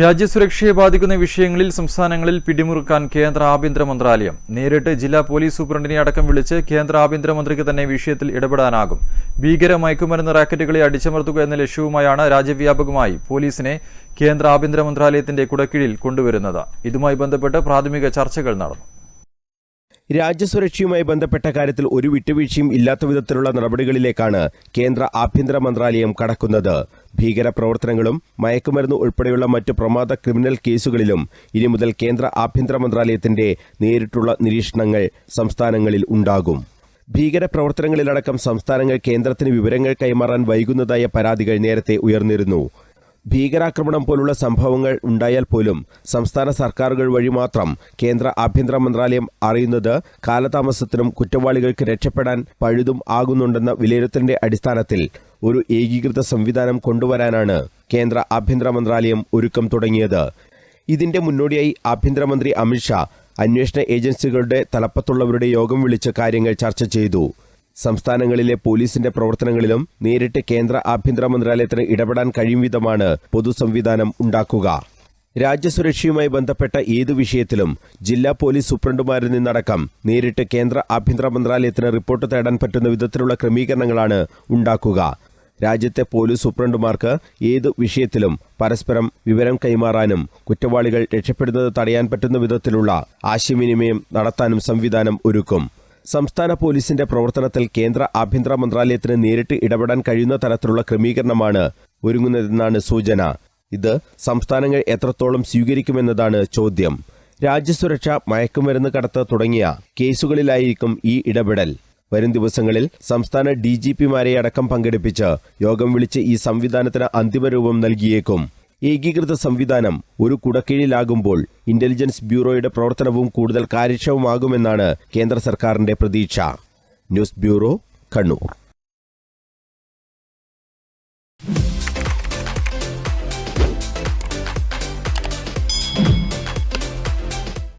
രാജ്യസുരക്ഷയെ ബാധിക്കുന്ന വിഷയങ്ങളിൽ സംസ്ഥാനങ്ങളിൽ പിടിമുറുക്കാൻ കേന്ദ്ര ആഭ്യന്തര മന്ത്രാലയം. നേരിട്ട് ജില്ലാ പോലീസ് സൂപ്രണ്ടിനെ അടക്കം വിളിച്ച് കേന്ദ്ര ആഭ്യന്തരമന്ത്രിക്ക് തന്നെ വിഷയത്തിൽ ഇടപെടാനാകും. ഭീകര മയക്കുമരുന്ന് റാക്കറ്റുകളെ അടിച്ചമർത്തുക എന്ന ലക്ഷ്യവുമായാണ് രാജ്യവ്യാപകമായി പോലീസിനെ കേന്ദ്ര ആഭ്യന്തര മന്ത്രാലയത്തിന്റെ കുടക്കീഴിൽ കൊണ്ടുവരുന്നത്. ഇതുമായി ബന്ധപ്പെട്ട് പ്രാഥമിക ചർച്ചകൾ നടന്നു. രാജ്യസുരക്ഷയുമായി ബന്ധപ്പെട്ട കാര്യത്തിൽ ഒരു വിട്ടുവീഴ്ചയും ഇല്ലാത്ത വിധത്തിലുള്ള നടപടികളിലേക്കാണ് കേന്ദ്ര ആഭ്യന്തര മന്ത്രാലയം കടക്കുന്നത്. ഭീകര പ്രവർത്തനങ്ങളും മയക്കുമരുന്ന് ഉൾപ്പെടെയുള്ള മറ്റ് പ്രമാദ ക്രിമിനൽ കേസുകളിലും ഇനി മുതൽ കേന്ദ്ര ആഭ്യന്തര മന്ത്രാലയത്തിന്റെ നേരിട്ടുള്ള നിരീക്ഷണങ്ങൾ സംസ്ഥാനങ്ങളിൽ ഉണ്ടാകും. ഭീകരപ്രവർത്തനങ്ങളിലടക്കം സംസ്ഥാനങ്ങൾ കേന്ദ്രത്തിന് വിവരങ്ങൾ കൈമാറാൻ വൈകുന്നതായ പരാതികൾ നേരത്തെ ഉയർന്നിരുന്നു. ഭീകരാക്രമണം പോലുള്ള സംഭവങ്ങൾ ഉണ്ടായാൽ പോലും സംസ്ഥാന സർക്കാരുകൾ വഴി മാത്രം കേന്ദ്ര ആഭ്യന്തര മന്ത്രാലയം അറിയുന്നത് കാലതാമസത്തിനും കുറ്റവാളികൾക്ക് രക്ഷപ്പെടാൻ പഴുതും ആകുന്നുണ്ടെന്ന വിലയിരുത്തലിന്റെ അടിസ്ഥാനത്തിൽ ഒരു ഏകീകൃത സംവിധാനം കൊണ്ടുവരാനാണ് കേന്ദ്ര ആഭ്യന്തര മന്ത്രാലയം ഒരുക്കം തുടങ്ങിയത്. ഇതിന്റെ മുന്നോടിയായി ആഭ്യന്തരമന്ത്രി അമിത്ഷാ അന്വേഷണ ഏജൻസികളുടെ തലപ്പത്തുള്ളവരുടെ യോഗം വിളിച്ച് കാര്യങ്ങൾ ചർച്ച ചെയ്തു. സംസ്ഥാനങ്ങളിലെ പോലീസിന്റെ പ്രവർത്തനങ്ങളിലും നേരിട്ട് കേന്ദ്ര ആഭ്യന്തര മന്ത്രാലയത്തിന് ഇടപെടാൻ കഴിയും വിധമാണ് പൊതുസംവിധാനം ഉണ്ടാക്കുക. രാജ്യസുരക്ഷയുമായി ബന്ധപ്പെട്ട ഏതു വിഷയത്തിലും ജില്ലാ പോലീസ് സൂപ്രണ്ടുമാരിൽ നിന്നടക്കം നേരിട്ട് കേന്ദ്ര ആഭ്യന്തര മന്ത്രാലയത്തിന് റിപ്പോർട്ട് തേടാൻ പറ്റുന്ന വിധത്തിലുള്ള ക്രമീകരണങ്ങളാണ് ഉണ്ടാക്കുക. രാജ്യത്തെ പോലീസ് സൂപ്രണ്ടുമാർക്ക് ഏതു വിഷയത്തിലും പരസ്പരം വിവരം കൈമാറാനും കുറ്റവാളികൾ രക്ഷപ്പെടുന്നത് തടയാൻ പറ്റുന്ന വിധത്തിലുള്ള ആശയവിനിമയം നടത്താനും സംവിധാനം ഒരുക്കും. സംസ്ഥാന പോലീസിന്റെ പ്രവർത്തനത്തിൽ കേന്ദ്ര ആഭ്യന്തര മന്ത്രാലയത്തിന് നേരിട്ട് ഇടപെടാൻ കഴിയുന്ന തരത്തിലുള്ള ക്രമീകരണമാണ് ഒരുങ്ങുന്നതെന്നാണ് സൂചന. ഇത് സംസ്ഥാനങ്ങൾ എത്രത്തോളം സ്വീകരിക്കുമെന്നതാണ് ചോദ്യം. രാജ്യസുരക്ഷ മയക്കുമരുന്ന് കടത്ത് തുടങ്ങിയ കേസുകളിലായിരിക്കും ഈ ഇടപെടൽ. വരും ദിവസങ്ങളിൽ സംസ്ഥാന ഡി ജി പിമാരെ അടക്കം പങ്കെടുപ്പിച്ച് യോഗം വിളിച്ച് ഈ സംവിധാനത്തിന് അന്തിമരൂപം നൽകിയേക്കും. ഏകീകൃത സംവിധാനം ഒരു കുടക്കീഴിലാകുമ്പോൾ ഇന്റലിജൻസ് ബ്യൂറോയുടെ പ്രവർത്തനവും കൂടുതൽ കാര്യക്ഷമമാകുമെന്നാണ് കേന്ദ്ര സർക്കാരിന്റെ പ്രതീക്ഷ. News bureau Kannur.